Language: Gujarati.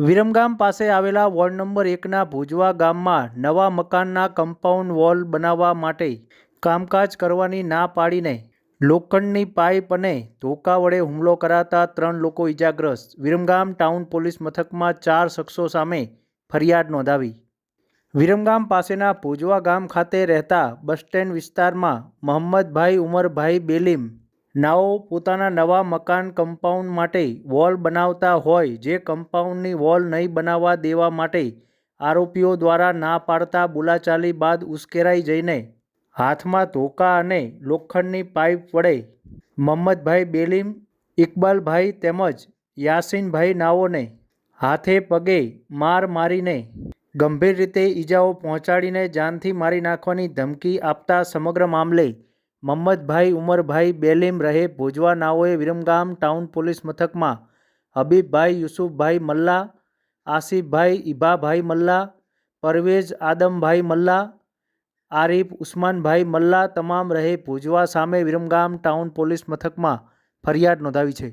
વિરમગામ પાસે આવેલા વોર્ડ નંબર એકના ભુજવા ગામમાં નવા મકાનના કમ્પાઉન્ડ વોલ બનાવવા માટે કામકાજ કરવાની ના પાડીને લોખંડની પાઇપ અને ધોકા વડે હુમલો કરાતા ત્રણ લોકો ઇજાગ્રસ્ત વિરમગામ ટાઉન પોલીસ મથકમાં ચાર શખ્સો સામે ફરિયાદ નોંધાવી. વિરમગામ પાસેના ભુજવા ગામ ખાતે રહેતા બસ સ્ટેન્ડ વિસ્તારમાં મોહમ્મદભાઈ ઉમરભાઈ બેલીમ નાઓ પોતાના નવા મકાન કમ્પાઉન્ડ માટે વોલ બનાવતા હોય, જે કમ્પાઉન્ડની વોલ નહીં બનાવવા દેવા માટે આરોપીઓ દ્વારા ના પાડતા બોલાચાલી બાદ ઉશ્કેરાઈ જઈને હાથમાં ધોકા અને લોખંડની પાઇપ વડે મહમ્મદભાઈ બેલીમ, ઇકબાલભાઈ તેમજ યાસીનભાઈ નાઓને હાથે પગે માર મારીને ગંભીર રીતે ઈજાઓ પહોંચાડીને જાનથી મારી નાખવાની ધમકી આપતા સમગ્ર મામલે મોહમ્મદભાઈ ઉમરભાઈ બેલીમ રહે ભોજવા નાઓએ વિરમગામ ટાઉન પોલીસ મથકમાં. હબીબભાઈ યુસુફભાઈ મલ્લા, આસિફભાઈ ઈભાભાઈ મલ્લા, પરવેઝ આદમભાઈ મલ્લા, આરિફ ઉસ્માનભાઈ મલ્લા તમામ રહે ભુજવા સામે વિરમગામ ટાઉન પોલીસ મથકમાં ફરિયાદ નોંધાવી છે.